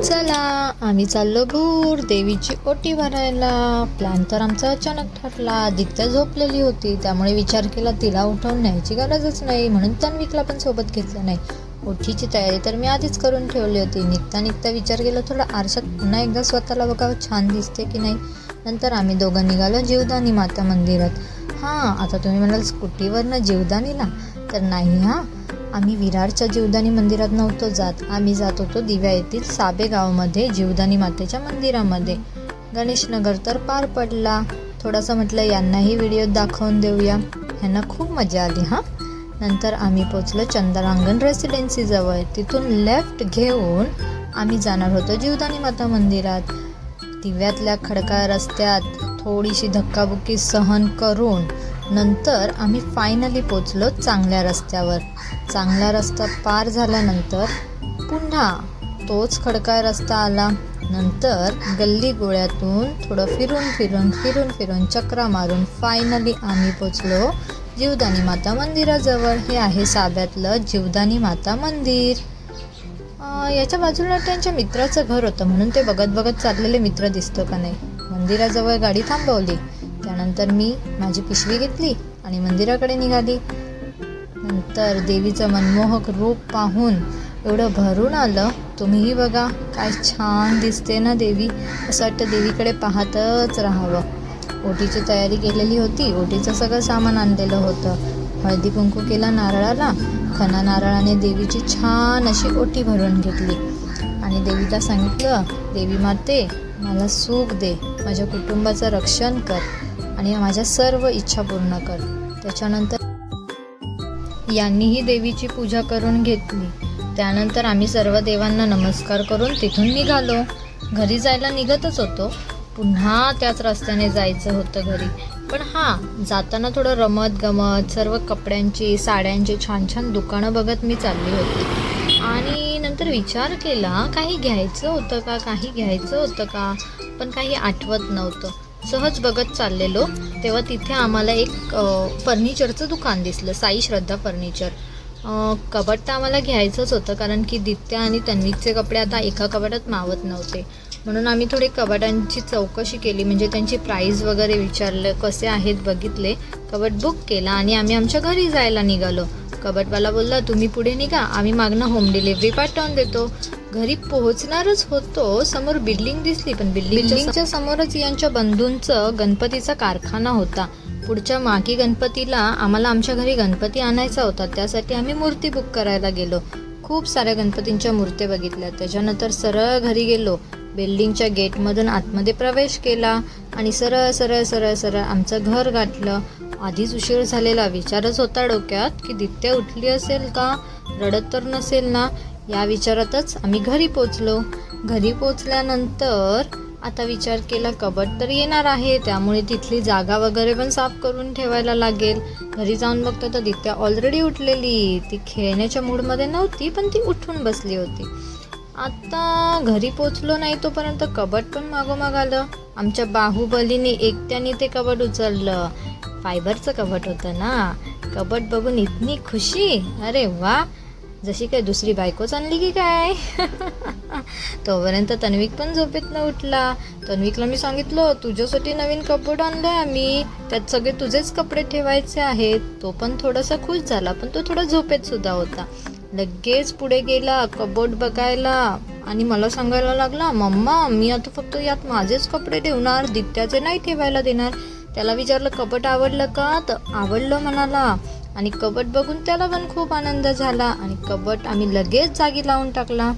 चला आम्ही चाललो भूर देवीची ओटी भरायला. प्लॅन तर आमचा अचानक ठरला दित्या झोपलेली होती. त्यामुळे विचार केला तिला उठवून न्यायची गरजच नाही. म्हणून तन्विकला पण सोबत घेतलं नाही. ओटीची तयारी तर मी आधीच करून ठेवली होती. निघता निघता विचार केला थोडा आरशात पुन्हा एकदा स्वतःला बघावं छान दिसते की नाही? नंतर आम्ही दोघं निघालो जीवदानी माता मंदिरात. हां आता तुम्ही म्हणाल स्कूटीवरनं जीवदानीला? तर नाही हां. आम्ही विरारच्या जीवदानी मंदिरात नव्हतो जात. आम्ही जात होतो दिव्या येथील साबे गावामध्ये जीवदानी मातेच्या मंदिरामध्ये. गणेशनगर तर पार पडला. थोडासा म्हटलं यांनाही व्हिडिओ दाखवून देऊया. ह्यांना खूप मजा आली हां? नंतर आम्ही पोचलो चंद्रांगण रेसिडेन्सीजवळ तिथून लेफ्ट घेऊन आम्ही जाणार होतो जीवदानी माता मंदिरात. दिव्यातल्या खडकाळ रस्त्यात थोडीशी धक्काबुक्की सहन करून नंतर आम्ही फायनली पोचलो चांगल्या रस्त्यावर. चांगला रस्ता पार झाल्यानंतर पुन्हा तोच खडकाळ रस्ता आला. नंतर गल्ली गोळ्यातून थोडं फिरून फिरून फिरून फिरून चक्रा मारून फायनली आम्ही पोचलो जीवदानी माता मंदिराजवळ. हे आहे साब्यातलं जीवदानी माता मंदिर. याच्या बाजूला त्यांच्या मित्राचं घर होतं म्हणून ते बघत बघत चाललेले मित्र दिसतो का नाही. मंदिराजवळ गाडी थांबवली. त्यानंतर मी माझी पिशवी घेतली आणि मंदिराकडे निघाली. नंतर देवीचं मनमोहक रूप पाहून एवढं भरून आलं तुम्हीही बघा काय छान दिसते ना देवी. असं वाटतं देवीकडे पाहतच राहावं. ओटीची तयारी केलेली होती. ओटीचं सगळं सामान आणलेलं होतं. हळदी कुंकू केला नारळाला. खना नारळाने देवीची छान अशी ओटी भरून घेतली. आणि देवीला सांगितलं देवी माते मला सुख दे. माझ्या कुटुंबाचं रक्षण कर. आणि माझ्या सर्व इच्छा पूर्ण कर. त्याच्यानंतर यांनीही देवीची पूजा करून घेतली. त्यानंतर आम्ही सर्व देवांना नमस्कार करून तिथून निघालो. घरी जायला निघतच होतो. पुन्हा त्याच रस्त्याने जायचं होतं घरी. पण हां जाताना थोडं रमत गमत सर्व कपड्यांची साड्यांची छान छान दुकानं बघत मी चालली होती. आणि नंतर विचार केला काही घ्यायचं होतं का? काही घ्यायचं होतं का? पण काही आठवत नव्हतं. सहज बघत चाललेलो तेव्हा तिथे आम्हाला एक फर्निचरचं दुकान दिसलं साई श्रद्धा फर्निचर. अ, कबट तर आम्हाला घ्यायचंच होतं कारण की दित्या आणि तन्वीचे कपडे आता एका कपाटात मावत नव्हते. म्हणून आम्ही थोडे कपाटांची चौकशी केली म्हणजे त्यांची प्राईस वगैरे विचारलं कसे आहेत बघितले. कबट बुक केला आणि आम्ही आमच्या घरी जायला निघालो. कबटवाला बोलला तुम्ही पुढे निघा आम्ही मागणं होम डिलिव्हरी पाठवून देतो. घरी पोहोचणारच होतो समोर बिल्डिंग दिसली पण बिल्डिंगच्या समोरच यांच्या बंधूंचं गणपतीचा कारखाना होता. पुढच्या मागी गणपतीला आम्हाला आमच्या घरी गणपती आणायचा होता त्यासाठी आम्ही मूर्ती बुक करायला गेलो. खूप साऱ्या गणपतींच्या मूर्त्या बघितल्या त्याच्यानंतर सरळ घरी गेलो. बिल्डिंगच्या गेटमधून आतमध्ये प्रवेश केला आणि सरळ सरळ सरळ सरळ आमचं घर गाठलं. आधीच उशीर झालेला. विचारच होता डोक्यात की दित्या उठली असेल का? रडत तर नसेल ना? या विचारातच आम्ही घरी पोचलो. घरी पोचल्यानंतर आता विचार केला कबड तर येणार आहे. त्यामुळे तिथली जागा वगैरे पण साफ करून ठेवायला लागेल. घरी जाऊन बघतो तर दित्या ऑलरेडी उठलेली. ती खेळण्याच्या मूडमध्ये नव्हती पण ती उठून बसली होती. आता घरी पोचलो नाही तोपर्यंत कबड पण मागोमाग आलं. आमच्या बाहुबलीने एकट्याने ते कबड उचललं. फायबरचं कबट होतं ना. कबट बघून इतनी खुशी. अरे वा. जशी काय दुसरी बायकोच आणली की काय? तोपर्यंत तन्विक पण झोपेत न उठला. तन्विकला मी सांगितलं तुझ्यासाठी नवीन कपड आणलंय आम्ही. त्यात सगळे तुझेच कपडे ठेवायचे आहेत. तो पण थोडासा खुश झाला पण तो थोडा झोपेत सुद्धा होता. लगेच पुढे गेला कबोर्ड बघायला. आणि मला सांगायला लागला मम्मा मी आता फक्त यात माझेच कपडे ठेवणार दित्याचे नाही ठेवायला देणार. त्याला विचारलं कपट आवडलं का? तर आवडलं म्हणाला. आणि कबट बघून त्याला पण खूप आनंद झाला. आणि कबट आम्ही लगेच जागी लावून टाकला.